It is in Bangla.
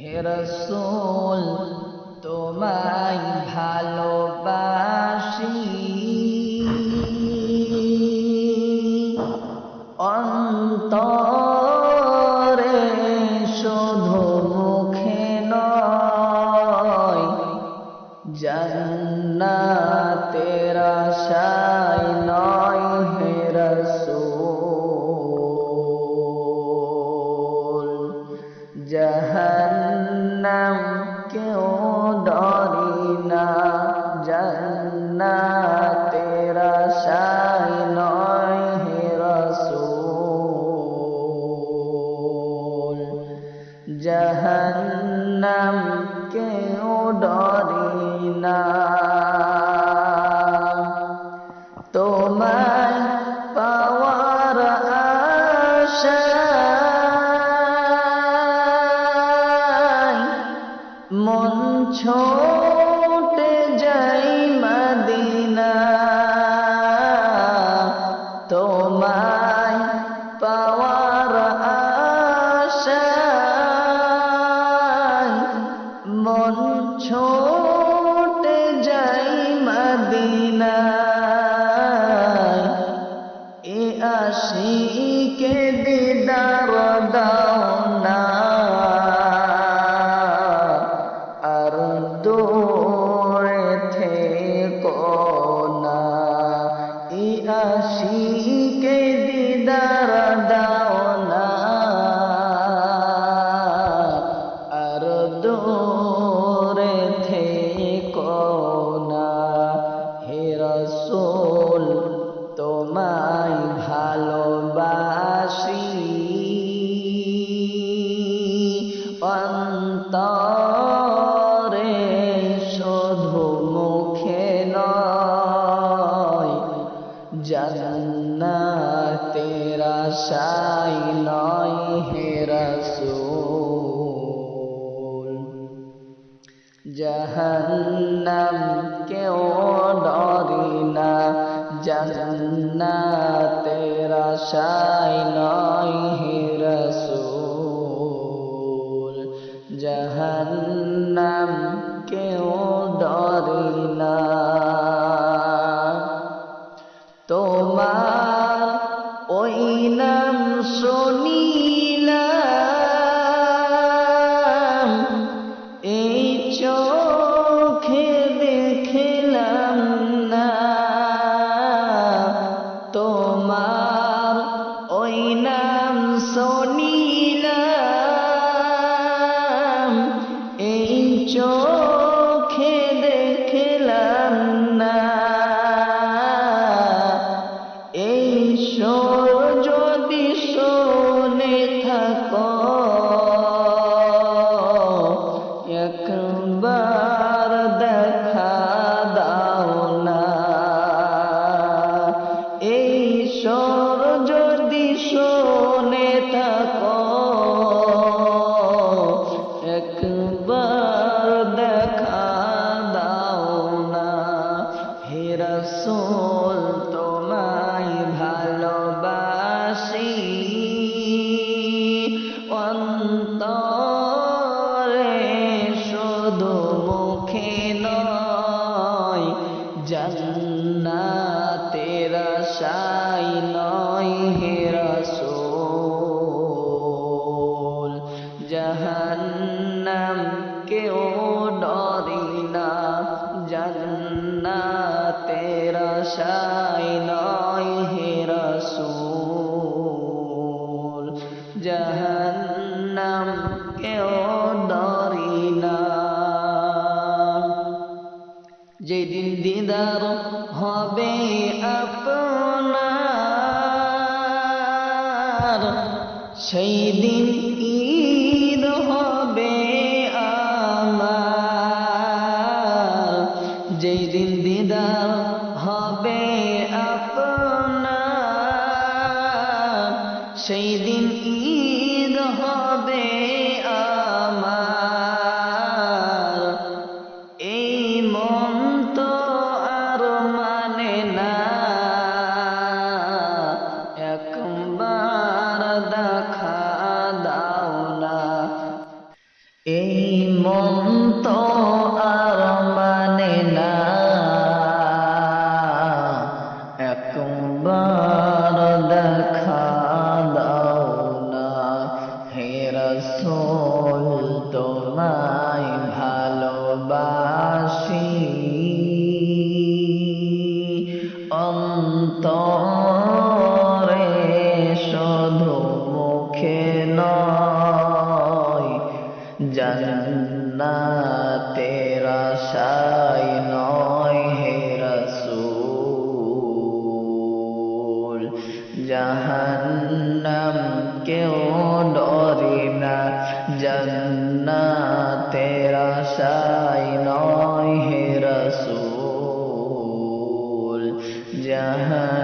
হে রসুল তোমায় ভালোবাসি। অন্তরে শুধু মুখে নয় জন্নাতের আশায় জাহান্নাম কেউ ডরি না। জান্নাতের আশাই নয় হে রসুল। জাহান্নাম কেউ ডরি না জান্নাতের আশাই নয় তোমার ওই নাম শুনিলাম। এই চোখে দেখলাম না। তোমার ওই নাম শুনিলাম। এই চোখে যদি শোনে থাকো একবার দেখা দাও না। হে রসুল, তোমায় ভালোবাসি। অন্তরে শুধু মুখে নয় জান্নাতের জাহান্নাম কেউ ডরি না জান্নাতের আশাই নয় হে রসুল। জাহান্নাম কেউ ডরি না যেদিন দিদার হবে আপনার সেই দিন যেই দিন দিদার হবে আপনার সেই দিন ঈদ হবে আমার। তোমায় ভালোবাসি। অন্তরে শুধু মুখে নয়, জান্নাতের আশায় নয় হে রসুল। জাহান্নাম কেউ ডরে না জান্নাত ilaha